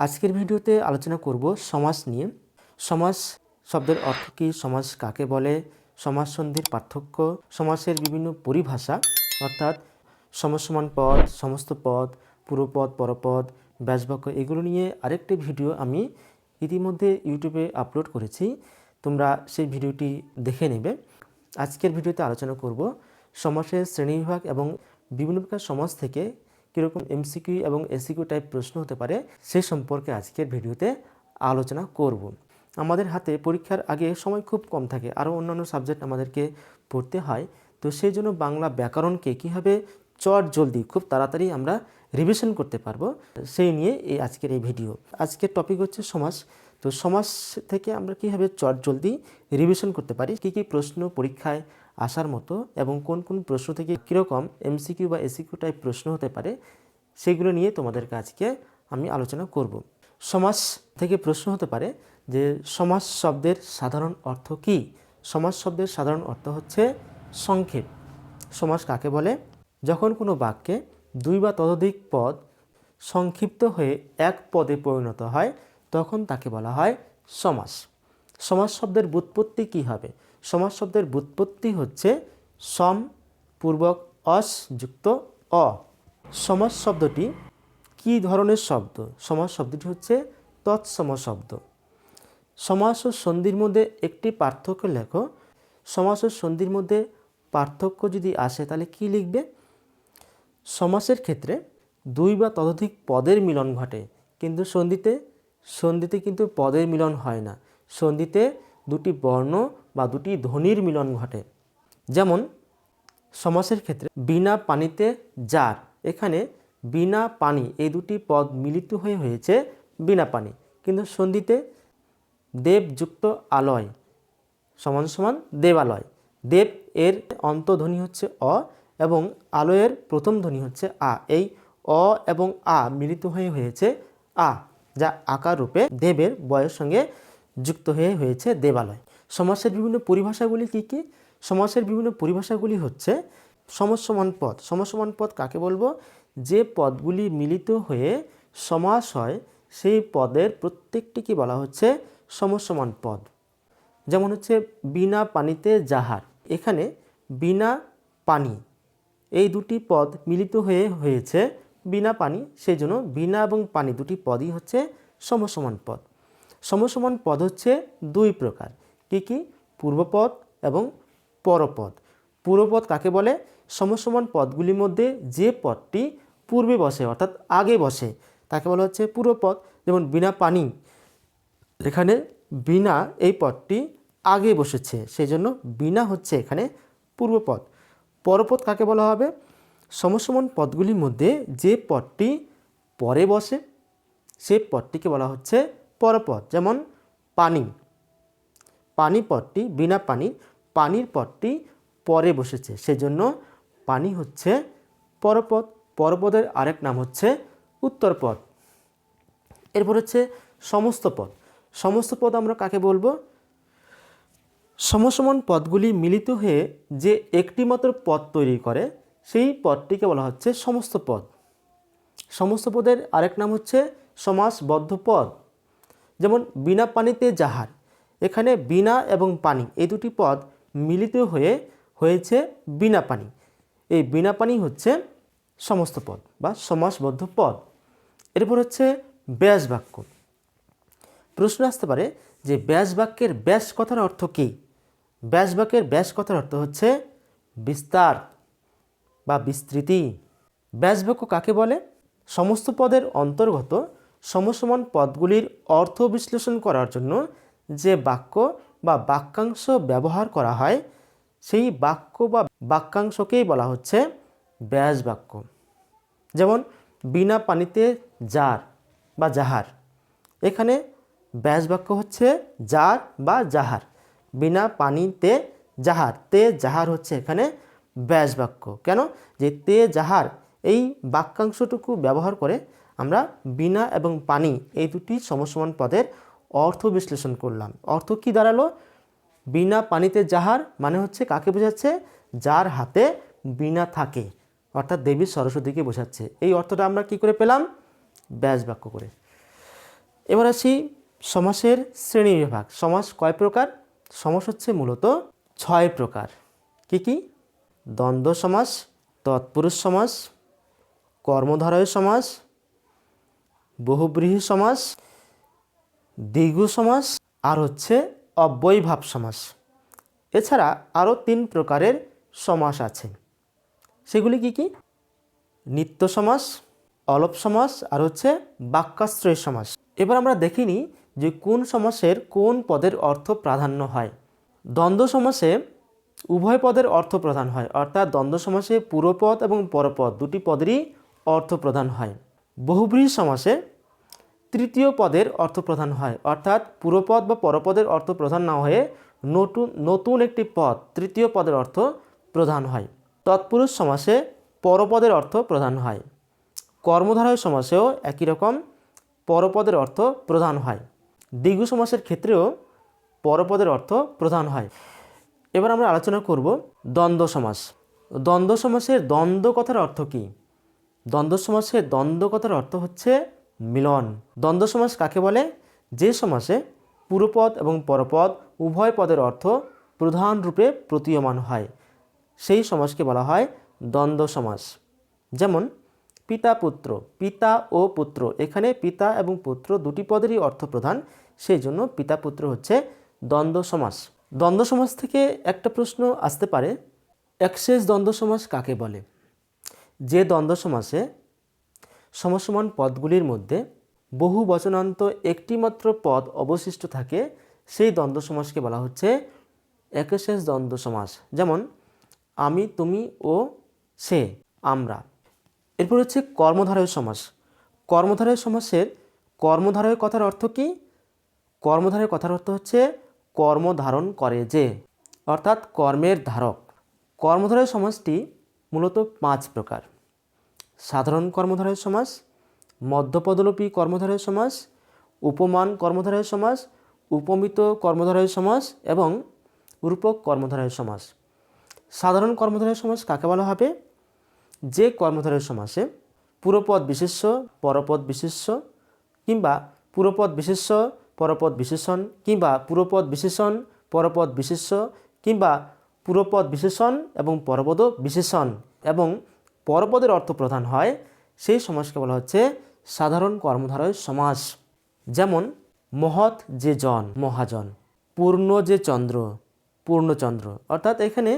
আজকের ভিডিওতে আলোচনা করব সমাস নিয়ে। সমাস শব্দের অর্থ কী? সমাস কাকে বলে? সমাস সন্ধির পার্থক্য? সমাসের বিভিন্ন পরিভাষা, অর্থাৎ সমসমান পদ, সমস্ত পদ, পুরোপদ, পরপদ, ব্যাসবাক্য, এগুলো নিয়ে আরেকটি ভিডিও আমি ইতিমধ্যে ইউটিউবে আপলোড করেছি। তোমরা সেই ভিডিওটি দেখে নেবে। আজকের ভিডিওতে আলোচনা করব সমাসের শ্রেণীবিভাগ এবং বিভিন্ন প্রকার সমাজ থেকে কীরকম এমসিকিউ এবং এসিকিউ টাইপ প্রশ্ন হতে পারে, সে সম্পর্কে আজকের ভিডিওতে আলোচনা করব। আমাদের হাতে পরীক্ষার আগে সময় খুব কম থাকে, আরও অন্যান্য সাবজেক্ট আমাদেরকে পড়তে হয়। তো সেই জন্য বাংলা ব্যাকরণকে কীভাবে চট জলদি, খুব তাড়াতাড়ি আমরা রিভিশন করতে পারব, সেই নিয়ে এই আজকের এই ভিডিও। আজকের টপিক হচ্ছে সমাজ তো সমাজ থেকে আমরা কীভাবে চট জলদি রিভিশন করতে পারি, কী কী প্রশ্ন পরীক্ষায় আসার মতো এবং কোন কোন প্রশ্ন থেকে কীরকম এমসিকিউ বা এসিকিউ টাইপ প্রশ্ন হতে পারে সেগুলো নিয়ে তোমাদের আজকে আমি আলোচনা করব। সমাজ থেকে প্রশ্ন হতে পারে যে সমাজ শব্দের সাধারণ অর্থ কী? সমাজ শব্দের সাধারণ অর্থ হচ্ছে সংক্ষেপ। সমাস কাকে বলে? যখন কোনো বাক্যে দুই বা ততোধিক পদ সংক্ষিপ্ত হয়ে এক পদে পরিণত হয়, তখন তাকে বলা হয় সমাস। সমাস শব্দের বুৎপত্তি কী হবে? সমাস শব্দের বুৎপত্তি হচ্ছে সম, পূর্বক, অস, যুক্ত, অ। সমাস শব্দটি কী ধরনের শব্দ? সমাস শব্দটি হচ্ছে তৎসম শব্দ। সমাস ও সন্ধির মধ্যে একটি পার্থক্য লেখো। সমাস ও সন্ধির মধ্যে পার্থক্য যদি আসে, তাহলে কি লিখবে? সমাসের ক্ষেত্রে দুই বা ততোধিক পদের মিলন ঘটে, কিন্তু সন্ধিতে সন্ধিতে কিন্তু পদের মিলন হয় না। সন্ধিতে দুটি বর্ণ বা দুটি ধ্বনির মিলন ঘটে। যেমন, সমাসের ক্ষেত্রে বিনা পানিতে জার এখানে বিনা পানি, এই দুটি পদ মিলিত হয়ে হয়েছে বিনা পানি। কিন্তু সন্ধিতে দেবযুক্ত আলয়, সমান সমান দেবালয়। দেব এর অন্তধ্বনি হচ্ছে অ এবং আলয়ের প্রথম ধ্বনি হচ্ছে আ। এই অ এবং আ মিলিত হয়ে হয়েছে আ, যা আকার রূপে দেবের বয়ের সঙ্গে যুক্ত হয়ে হয়েছে দেবালয়। সমাসের বিভিন্ন পরিভাষাগুলি কী কী? সমাসের বিভিন্ন পরিভাষাগুলি হচ্ছে সমসমান পদ। সমসমান পদ কাকে বলব? যে পদগুলি মিলিত হয়ে সমাস হয়, সেই পদের প্রত্যেকটিকে বলা হচ্ছে সমসমান পদ। যেমন হচ্ছে বিনা পানিতে জাহার এখানে বিনা পানি, এই দুটি পদ মিলিত হয়ে হয়েছে বিনা পানি, সেই জন্য বিনা এবং পানি দুটি পদই হচ্ছে সমসমান পদ। সমসমান পদ হচ্ছে দুই প্রকার। কি কি? পূর্বপদ এবং পরপদ। পূর্বপদ কাকে বলে? সমসমান পদগুলির মধ্যে যে পদটি পূর্বে বসে, অর্থাৎ আগে বসে, তাকে বলা হচ্ছে পূর্বপদ। যেমন বিনা পানি, এখানে বিনা এই পদটি আগে বসেছে সেই জন্য বিনা হচ্ছে এখানে পূর্বপদ। পরপদ কাকে বলা হবে? সমসমান পদগুলির মধ্যে যে পদটি পরে বসে, সে পদটিকে বলা হচ্ছে পরপদ। যেমন পানি পানি পদটি বিনা পানি, পানির পদটি পরে বসেছে। সেজন্য পানি হচ্ছে পরপদ। পরপদের আরেক নাম হচ্ছে উত্তরপদ। এরপর হচ্ছে সমস্ত পদ। সমস্ত পদ আমরা কাকে বলব? সমসমান পদগুলি মিলিত হয়ে যে একটি মাত্র পদ তৈরি করে, সেই পদটিকে বলা হচ্ছে সমস্ত পদ। সমস্ত পদের আরেক নাম হচ্ছে সমাসবদ্ধ পদ। যেমন, বিনা পানিতে জাহার এখানে বিনা এবং পানি, এই দুটি পদ মিলিত হয়ে হয়েছে বিনা পানি। এই বিনা পানি হচ্ছে সমস্ত পদ বা সমাসবদ্ধ পদ। এরপর হচ্ছে ব্যাস বাক্য। প্রশ্ন আসতে পারে যে ব্যাস বাক্যের ব্যাস কথার অর্থ কী? ব্যাস বাক্যের ব্যাস কথার অর্থ হচ্ছে বিস্তার বা বিস্তৃতি। ব্যাস বাক্য কাকে বলে? সমস্ত পদের অন্তর্গত সমসমান পদগুলির অর্থ বিশ্লেষণ করার জন্য যে বাক্য বা বাক্যাংশ ব্যবহার করা হয়, সেই বাক্য বা বাক্যাংশকেই বলা হচ্ছে ব্যাস বাক্য। যেমন, বিনা পানিতে জার বা জাহার এখানে ব্যাস বাক্য হচ্ছে জার বা জাহার বিনা পানিতে জাহার তে জাহার হচ্ছে এখানে ব্যাস বাক্য। কেন? যে তে জাহার এই বাক্যাংশটুকু ব্যবহার করে আমরা বিনা এবং পানি এই দুটি সমসমান পদের অর্থ বিশ্লেষণ করলাম। অর্থ কি দাঁড়াল? বিনা পানিতে যাহার মানে হচ্ছে কাকে বোঝাচ্ছে? যার হাতে বিনা থাকে। অর্থাৎ দেবী সরস্বতীকে বোঝাচ্ছে। এই অর্থটা আমরা কি করে পেলাম? ব্যাস বাক্য করে। এবার আসি সমাসের শ্রেণি বিভাগ। সমাস কয় প্রকার? সমাস হচ্ছে মূলত ছয় প্রকার। কি কি? দ্বন্দ্ব সমাস, তৎপুরুষ সমাস, কর্মধারয় সমাস, বহুব্রীহি সমাস দ্বিগু সমাস আর হচ্ছে অব্যয়ভাব সমাস। এছাড়া আরও তিন প্রকারের সমাস আছে। সেগুলি কি কি? নিত্য সমাস, অলপ সমাস আর হচ্ছে বাক্যাশ্রয় সমাস। এবার আমরা দেখিনি যে কোন সমাসের কোন পদের অর্থ প্রাধান্য হয়। দ্বন্দ্ব সমাসে উভয় পদের অর্থ প্রধান হয়, অর্থাৎ দ্বন্দ্ব সমাসে পুরোপদ এবং পরপদ দুটি পদেরই অর্থ প্রধান হয়। বহুব্রীহি সমাসে তৃতীয় পদের অর্থ প্রধান হয়। অর্থাৎ পুরোপদ বা পরপদের অর্থ প্রধান না হয়ে নতুন নতুন একটি পদ তৃতীয় পদের অর্থ প্রধান হয়। তৎপুরুষ সমাসে পরপদের অর্থ প্রধান হয়। কর্মধারয় সমাসেও একই রকম পরপদের অর্থ প্রধান হয়। দ্বিগু সমাসের ক্ষেত্রেও পরপদের অর্থ প্রধান হয়। এবার আমরা আলোচনা করব দ্বন্দ্ব সমাস। দ্বন্দ্ব সমাসের দ্বন্দ্ব কথার অর্থ কী? দ্বন্দ্ব সমাসের দ্বন্দ্ব কথার অর্থ হচ্ছে মিলন। দ্বন্দ্ব সমাস কাকে বলে? যে সমাসে পুরোপদ এবং পরপদ উভয় পদের অর্থ প্রধান রূপে প্রতীয়মান হয়, সেই সমাসকে বলা হয় দ্বন্দ্ব সমাস। যেমন, পিতা পুত্র, পিতা ও পুত্র, এখানে পিতা এবং পুত্র দুটি পদেরই অর্থ প্রধান, সেই জন্য পিতা পুত্র হচ্ছে দ্বন্দ্ব সমাস। দ্বন্দ্ব সমাস থেকে একটা প্রশ্ন আসতে পারে, একশেষ দ্বন্দ্ব সমাস কাকে বলে? যে দ্বন্দ্ব সমাসে সমসমান পদগুলির মধ্যে বহু বচনান্ত একটিমাত্র পদ অবশিষ্ট থাকে, সেই দ্বন্দ্ব সমাসকে বলা হচ্ছে একশেষ দ্বন্দ্ব সমাস। যেমন, আমি, তুমি ও সে, আমরা। এরপর হচ্ছে কর্মধারয় সমাস। কর্মধারয় সমাসের কর্মধারয় কথার অর্থ কি? কর্মধারয় কথার অর্থ হচ্ছে কর্ম ধারণ করে যে, অর্থাৎ কর্মের ধারক। কর্মধারয় সমাজটি মূলত পাঁচ প্রকার। সাধারণ কর্মধারয় সমাস মধ্যপদলোপী কর্মধারয় সমাস উপমান কর্মধারয় সমাস উপমিত কর্মধারয় সমাস এবং রূপক কর্মধারয় সমাস সাধারণ কর্মধারয় সমাস কাকে বলা হবে? যে কর্মধারয় সমাসে পুরপদ বিশেষ্য, পরপদ বিশেষ্য কিংবা পুরপদ বিশেষ্য, পরপদ বিশেষণ কিংবা পুরপদ বিশেষণ, পরপদ বিশেষ্য কিংবা পুরপদ বিশেষণ এবং পরপদ বিশেষণ এবং পরপদের অর্থ প্রধান হয়, সেই সমাসকে বলা হচ্ছে সাধারণ কর্মধারয় সমাস যেমন, মহৎ যে জন, মহাজন, পূর্ণ যে চন্দ্র পূর্ণচন্দ্র অর্থাৎ এখানে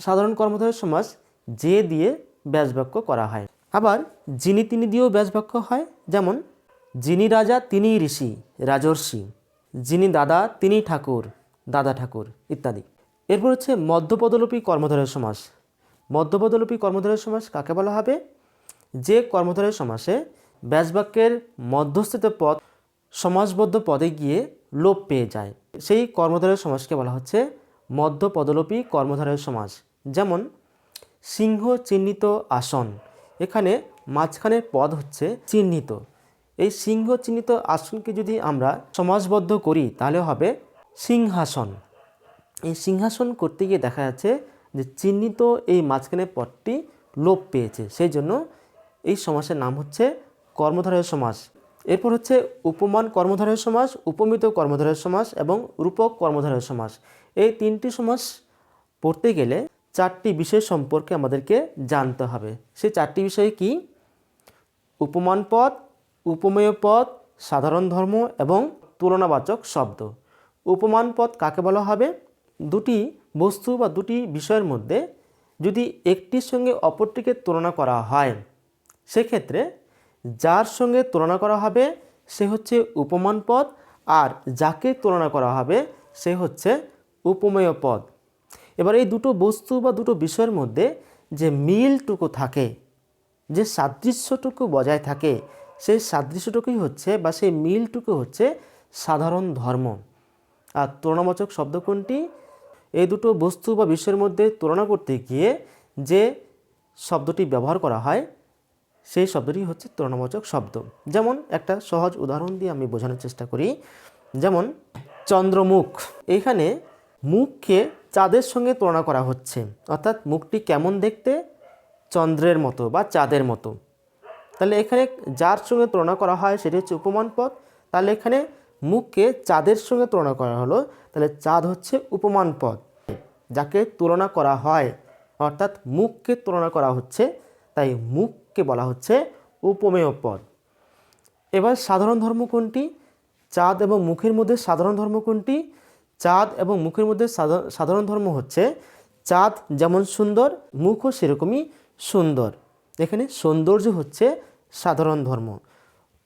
সাধারণ কর্মধারয় সমাস যে দিয়ে ব্যাসবাক্য করা হয়। আবার, যিনি তিনি দিয়েও ব্যাসবাক্য হয়, যেমন, যিনি রাজা তিনি ঋষি, রাজর্ষি, যিনি দাদা তিনি ঠাকুর, দাদা ঠাকুর, ইত্যাদি। এরপর হচ্ছে মধ্যপদলোপী কর্মধারয় সমাস মধ্যপদলোপী কর্মধারয় সমাস কাকে বলা হবে? যে কর্মধারয় সমাসে ব্যাসবাক্যের মধ্যস্থিত পদ সমাসবদ্ধ পদে গিয়ে লোপ পেয়ে যায়। সেই কর্মধারয় সমাসকে বলা হচ্ছে মধ্যপদলোপী কর্মধারয় সমাস। যেমন, সিংহ চিহ্নিত আসন। এখানে মাঝখানের পদ হচ্ছে চিহ্নিত। এই সিংহ চিহ্নিত আসনকে যদি আমরা সমাজবদ্ধ করি, তাহলে হবে সিংহাসন। এই সিংহাসন করতে গিয়ে দেখা যাচ্ছে যে চিহ্নিত এই মাঝখানের পদটি লোপ পেয়েছে। সেই জন্য এই সমাসের নাম হচ্ছে কর্মধারয় সমাস। এরপর হচ্ছে উপমান কর্মধারয় সমাস, উপমিত কর্মধারয় সমাস এবং রূপক কর্মধারয় সমাস। এই তিনটি সমাস পড়তে গেলে চারটি বিষয় সম্পর্কে আমাদেরকে জানতে হবে। সেই চারটি বিষয় কি? উপমান পদ, উপমেয় পদ, সাধারণ ধর্ম এবং তুলনাবাচক শব্দ। উপমান পদ কাকে বলা হবে? দুটি বস্তু বা দুটি বিষয়ের মধ্যে যদি একটির সঙ্গে অপরটিকে তুলনা করা হয়, সেক্ষেত্রে যার সঙ্গে তুলনা করা হবে সে হচ্ছে উপমান পদ আর যাকে তুলনা করা হবে সে হচ্ছে উপমেয় পদ এবার এই দুটো বস্তু বা দুটো বিষয়ের মধ্যে যে মিলটুকু থাকে, যে সাদৃশ্যটুকু বজায় থাকে, সেই সাদৃশ্যটুকুই হচ্ছে বা সেই মিলটুকু হচ্ছে সাধারণ ধর্ম। আর তুলনাবাচক শব্দ কোনটি? এই দুটো বস্তু বা বিশ্বের মধ্যে তুলনা করতে গিয়ে যে শব্দটি ব্যবহার করা হয়, সেই শব্দটি হচ্ছে তুলনাবাচক শব্দ। যেমন একটা সহজ উদাহরণ দিয়ে আমি বোঝানোর চেষ্টা করি। যেমন, চন্দ্রমুখ। এখানে মুখকে চাঁদের সঙ্গে তুলনা করা হচ্ছে। অর্থাৎ মুখটি কেমন দেখতে? চন্দ্রের মতো বা চাঁদের মতো। তাহলে এখানে যার সঙ্গে তুলনা করা হয় সেটি হচ্ছে উপমান পদ তাহলে এখানে মুখকে চাঁদের সঙ্গে তুলনা করা হলো, তাহলে চাঁদ হচ্ছে উপমান পদ। যাকে তুলনা করা হয়, অর্থাৎ মুখকে তুলনা করা হচ্ছে, তাই মুখকে বলা হচ্ছে উপমেয় পদ। এবার সাধারণ ধর্ম কোনটি? চাঁদ এবং মুখের মধ্যে সাধারণ ধর্ম কোনটি? চাঁদ এবং মুখের মধ্যে সাধা- সাধারণ ধর্ম হচ্ছে, চাঁদ যেমন সুন্দর, মুখও সেরকমই সুন্দর। এখানে সৌন্দর্য হচ্ছে সাধারণ ধর্ম।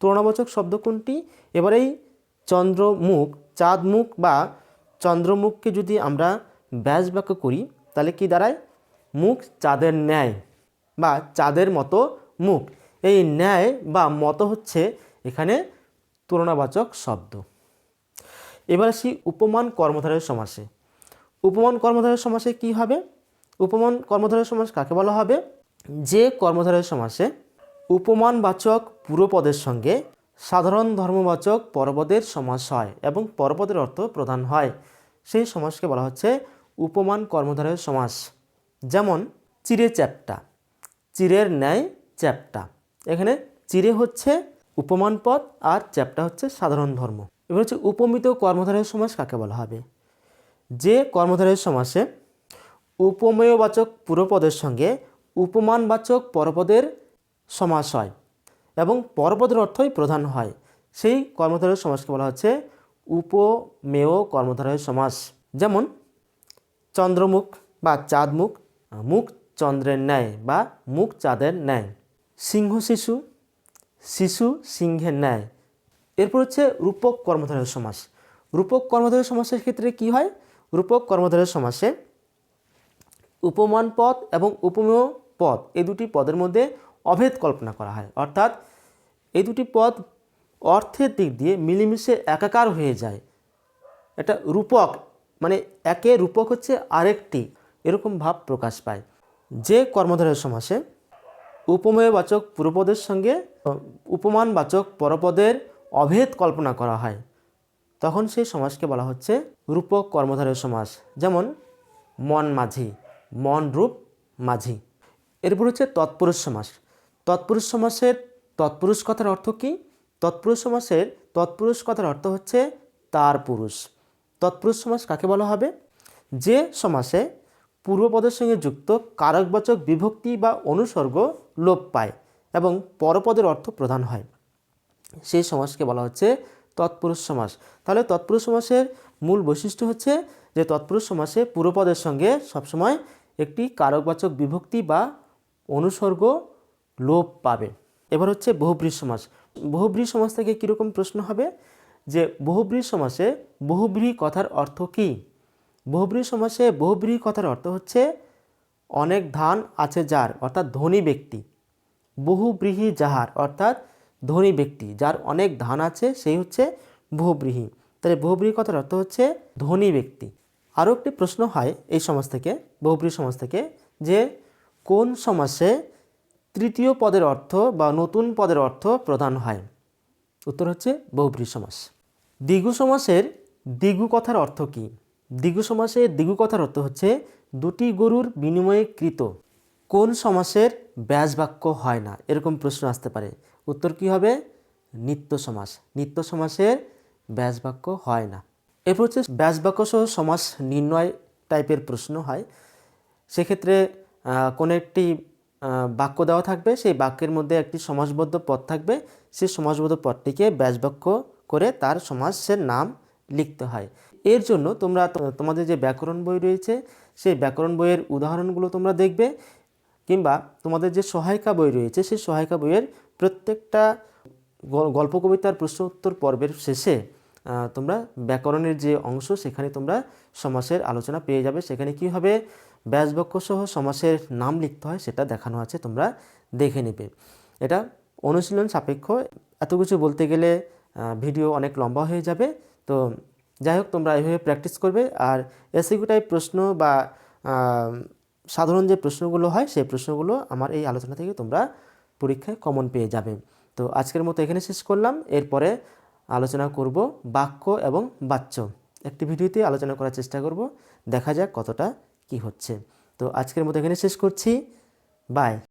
তুলনাবাচক শব্দ কোনটি? এবার এই চন্দ্রমুখ চাঁদ মুখ বা চন্দ্রমুখকে যদি আমরা ব্যাস বাক্য করি, তাহলে কি দাঁড়ায়? মুখ চাঁদের ন্যায় বা চাঁদের মতো মুখ। এই ন্যায় বা মতো হচ্ছে এখানে তুলনাবাচক শব্দ। এবার আসি উপমান কর্মধারের সমাসে। উপমান কর্মধারের সমাসে কি হবে? উপমান কর্মধারের সমাস কাকে বলা হবে? যে কর্মধারের সমাসে উপমানবাচক পুরোপদের সঙ্গে সাধারণ ধর্মবাচক পরপদের সমাস হয় এবং পরপদের অর্থ প্রধান হয়। সেই সমাসকে বলা হচ্ছে উপমান কর্মধারের সমাস। যেমন চিরে চ্যাপ্টা। চিরের ন্যায় চ্যাপ্টা। এখানে চিরে হচ্ছে উপমান পদ আর চ্যাপ্টা হচ্ছে সাধারণ ধর্ম। এবার হচ্ছে উপমিত কর্মধারের সমাস কাকে বলা হবে? যে কর্মধারের সমাসে উপমেয়বাচক পুরোপদের সঙ্গে উপমানবাচক পরপদের সমাস হয়। এবং পরপদের অর্থই প্রধান হয়। সেই কর্মধারের সমাসকে বলা হচ্ছে উপমেয় কর্মধারের সমাস যেমন চন্দ্রমুখ বা চাঁদমুখ, মুখ চন্দ্রের ন্যায় বা মুখ চাঁদের ন্যায়। সিংহ শিশু শিশু সিংহের ন্যায়। এরপর হচ্ছে রূপক কর্মধারের সমাস রূপক কর্মধারের সমাসের ক্ষেত্রে কি হয়? রূপক কর্মধারের সমাসে উপমান পদ এবং উপমেয় পদ, এই দুটি পদের মধ্যে অভেদ কল্পনা করা হয়। অর্থাৎ এই দুটি পদ অর্থের দিক দিয়ে মিলেমিশে একাকার হয়ে যায়। এটা রূপক মানে একে রূপক হচ্ছে আরেকটি, এরকম ভাব প্রকাশ পায়। যে কর্মধারের সমাসে উপমেয়বাচক পূর্বপদের সঙ্গে উপমানবাচক পরপদের অভেদ কল্পনা করা হয়, তখন সেই সমাসকে বলা হচ্ছে রূপক কর্মধারের সমাস, যেমন মন মাঝি, মন রূপ মাঝি। এরপর হচ্ছে তৎপুরুষ সমাস। তৎপুরুষ সমাসের তৎপুরুষ কথার অর্থ কী? তৎপুরুষ সমাসের তৎপুরুষ কথার অর্থ হচ্ছে তার পুরুষ। তৎপুরুষ সমাস কাকে বলা হবে? যে সমাসে পূর্বপদের সঙ্গে যুক্ত কারকবাচক বিভক্তি বা অনুসর্গ লোপ পায় এবং পরপদের অর্থ প্রধান হয়। সেই সমাসকে বলা হচ্ছে তৎপুরুষ সমাস। তাহলে তৎপুরুষ সমাসের মূল বৈশিষ্ট্য হচ্ছে যে তৎপুরুষ সমাসে পূর্বপদের সঙ্গে সবসময় একটি কারকবাচক বিভক্তি বা অনুসর্গ লোপ পাবে। এবার হচ্ছে বহুব্রী সমাস বহুব্রী সমাস থেকে কীরকম প্রশ্ন হবে? যে বহুব্রী সমাসে বহুব্রী কথার অর্থ কী? বহুব্রী সমাসে বহুব্রী কথার অর্থ হচ্ছে অনেক ধান আছে যার, অর্থাৎ ধনী ব্যক্তি। বহুব্রীহি যাহার, অর্থাৎ ধনী ব্যক্তি, যার অনেক ধান আছে সেই হচ্ছে বহুব্রীহি। তাহলে বহুব্রীহি কথার অর্থ হচ্ছে ধনী ব্যক্তি। আরও একটি প্রশ্ন হয় এই সমাজ থেকে বহুব্রী সমাজ থেকে, যে কোন সমাসে তৃতীয় পদের অর্থ বা নতুন পদের অর্থ প্রদান হয়। উত্তর হচ্ছে বহুব্রী সমাস। দ্বিগু সমাসের দ্বিগু কথার অর্থ কী? দ্বিগু সমাসে দ্বিগু কথার অর্থ হচ্ছে দুটি গরুর বিনিময়ে কৃত। কোন সমাসের ব্যাস বাক্য হয় না? এরকম প্রশ্ন আসতে পারে। উত্তর কি হবে? নিত্য সমাস। নিত্য সমাসের ব্যাস বাক্য হয় না। এরপর হচ্ছে ব্যাস বাক্য সহ সমাস নির্ণয় টাইপের প্রশ্ন হয়। সেক্ষেত্রে কোনো একটি বাক্য দেওয়া থাকবে, সেই বাক্যের মধ্যে একটি সমাসবদ্ধ পদ থাকবে। সেই সমাসবদ্ধ পদটিকে ব্যাসবাক্য করে তার সমাসের নাম লিখতে হয়। এর জন্য তোমরা তোমাদের যে ব্যাকরণ বই রয়েছে, সেই ব্যাকরণ বইয়ের উদাহরণগুলো তোমরা দেখবে, কিংবা তোমাদের যে সহায়িকা বই রয়েছে, সেই সহায়িকা বইয়ের প্রত্যেকটা গল্প, কবিতার প্রশ্ন উত্তর পর্বের শেষে তোমরা ব্যাকরণের যে অংশ, সেখানে তোমরা সমাসের আলোচনা পেয়ে যাবে। সেখানে কি হবে? ব্যাসবাক্য সহ সমাসের নাম লিখতে হয়, সেটা দেখানো আছে, তোমরা দেখে নেবে। এটা অনুশীলন সাপেক্ষ। এত কিছু বলতে গেলে ভিডিও অনেক লম্বা হয়ে যাবে। তো যাই হোক, তোমরা এইভাবে প্র্যাকটিস করবে। আর এসিকিউ টাইপ প্রশ্ন বা সাধারণ যে প্রশ্নগুলো হয়, সেই প্রশ্নগুলো আমার এই আলোচনা থেকে তোমরা পরীক্ষায় কমন পেয়ে যাবে। তো আজকের মতো এখানে শেষ করলাম। এরপরে আলোচনা করব বাক্য এবং বাচ্য। একটি ভিডিওতে আলোচনা করার চেষ্টা করব। দেখা যাক কতটা কি হচ্ছে। তো আজকের মতো এখানে শেষ করছি। বাই।